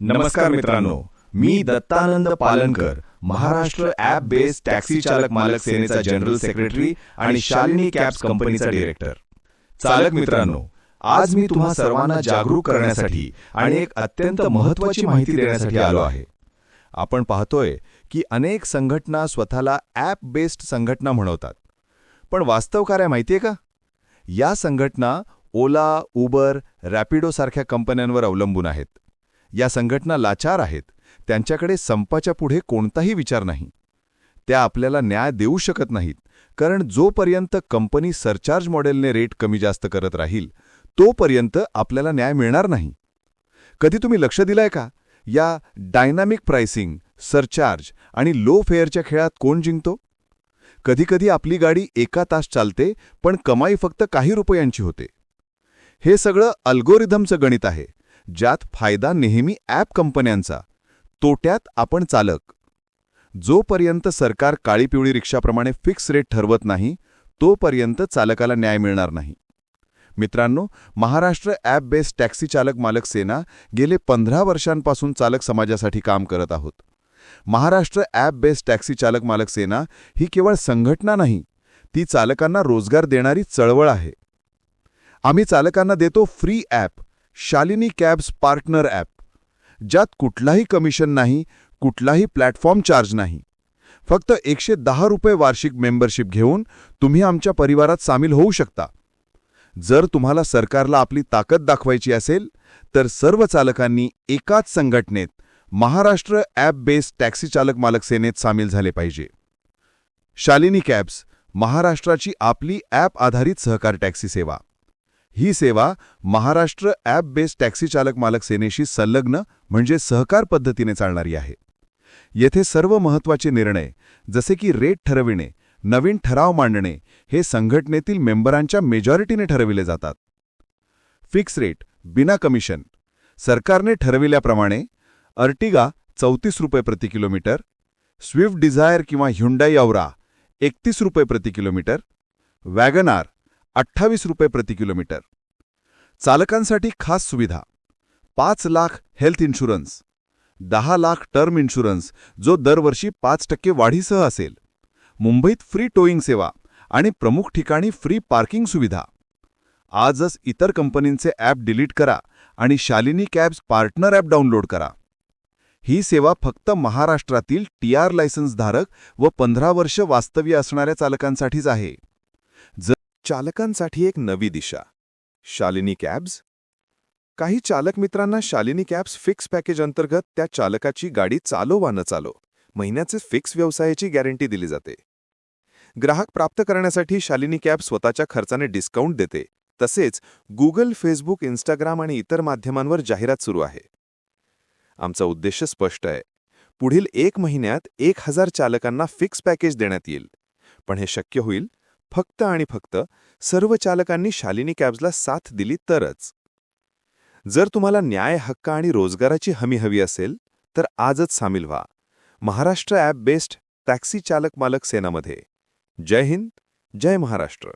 नमस्कार मित्रांनो मी Dattanand Palankar Maharashtra app based taxi चालक मालक सेनेचा जनरल सेक्रेटरी आणि शालिनी कॅब्स कंपनीचा डिरेक्टर चालक मित्रांनो आज मी तुम्हा सर्वांना जागरूक करण्यासाठी आणि एक अत्यंत महत्त्वाची माहिती देण्यासाठी आलो आहे. आपण पाहतोय की अनेक संघटना स्वतःला ॲप बेस्ड संघटना म्हणवतात. पण वास्तव काय आहे का? या संघटना ओला उबर रॅपिडोसारख्या कंपन्यांवर अवलंबून आहेत. या संघटना लाचार आहेत. त्यांच्याकडे संपाच्या पुढे कोणताही विचार नाही. त्या आपल्याला न्याय देऊ शकत नाहीत. कारण जोपर्यंत कंपनी सरचार्ज मॉडेलने रेट कमी जास्त करत राहील तोपर्यंत आपल्याला न्याय मिळणार नाही. कधी तुम्ही लक्ष दिलंय का? या डायनामिक प्राइसिंग सरचार्ज आणि लो फेअरच्या खेळात कोण जिंकतो? कधीकधी आपली गाडी एका तास चालते पण कमाई फक्त काही रुपयांची होते. हे सगळं अल्गोरिथमचं गणित आहे. ज्यात फायदा नेहमी ॲप कंपन्यांचा तोट्यात आपण चालक. जोपर्यंत सरकार काळी पिवळी रिक्षाप्रमाणे फिक्स रेट ठरवत नाही तोपर्यंत चालकाला न्याय मिळणार नाही. मित्रांनो महाराष्ट्र ॲप बेस्ड टॅक्सी चालक मालक सेना गेले पंधरा वर्षांपासून चालक समाजासाठी काम करत आहोत. महाराष्ट्र ॲप बेस्ड टॅक्सी चालक मालक सेना ही केवळ संघटना नाही ती चालकांना रोजगार देणारी चळवळ आहे. आम्ही चालकांना देतो free app Shalini cabs partner app ज्यात कुठलाही कमिशन नाही कुठलाही प्लॅटफॉर्म चार्ज नाही. फक्त एकशे दहा रुपये वार्षिक मेंबरशिप घेऊन तुम्ही आमच्या परिवारात सामील होऊ शकता. जर तुम्हाला सरकारला आपली ताकद दाखवायची असेल तर सर्व चालकांनी एकाच संघटनेत महाराष्ट्र ॲप बेस्ड टॅक्सी चालक मालक सेनेत सामील झाले पाहिजे. शालिनी कॅब्स महाराष्ट्राची आपली ॲप आधारित सहकार टॅक्सी सेवा. ही सेवा महाराष्ट्र ॲप बेस्ड टॅक्सी चालक मालक सेनेशी संलग्न म्हणजे सहकार पद्धतीने चालणारी आहे. येथे सर्व महत्त्वाचे निर्णय जसे की रेट ठरविणे नवीन ठराव मांडणे हे संघटनेतील मेंबरांच्या मेजॉरिटीने ठरविले जातात. फिक्स रेट बिना कमिशन सरकारने ठरविल्याप्रमाणे अर्टिगा चौतीस रुपये प्रति किलोमीटर स्विफ्ट डिझायर किंवा ह्युंडाई औरा एकतीस रुपये प्रति किलोमीटर वॅगनार अठ्ठावीस रुपये प्रति किलोमीटर. चालकांसाठी खास सुविधा. पाच लाख हेल्थ इन्शुरन्स. दहा लाख टर्म इन्शुरन्स जो दरवर्षी पाच टक्के वाढीसह असेल. मुंबईत फ्री टोईंग सेवा आणि प्रमुख ठिकाणी फ्री पार्किंग सुविधा. आजच इतर कंपनींचे ॲप डिलीट करा आणि Shalini cabs partner app download करा. ही सेवा फक्त महाराष्ट्रातील टी आर लायसन्सधारक व पंधरा वर्ष वास्तव्य असणाऱ्या चालकांसाठीच आहे. चालकांसाठी एक नवी दिशा. शालिनी कॅब्स? काही चालक मित्रांना शालिनी कॅब्स फिक्स पॅकेज अंतर्गत त्या चालकाची गाडी चालो वा न चालो. महिन्याचे फिक्स व्यवसायाची गॅरंटी दिली जाते. ग्राहक प्राप्त करण्यासाठी शालिनी कॅब स्वतःच्या खर्चाने डिस्काउंट देते. तसेच गुगल फेसबुक इंस्टाग्राम आणि इतर माध्यमांवर जाहिरात सुरू आहे. आमचा उद्देश स्पष्ट आहे. पुढील एक महिन्यात एक हजार चालकांना फिक्स पॅकेज देण्यात येईल. पण हे शक्य होईल? फक्त आणि फक्त सर्व चालकांनी शालिनी कॅब्सला साथ दिली तरच. जर तुम्हाला न्याय हक्क आणि रोजगाराची हमी हवी असेल तर आजच सामील व्हा. महाराष्ट्र ॲप बेस्ड टॅक्सी चालक मालक सेनामध्ये. जय हिंद जय महाराष्ट्र.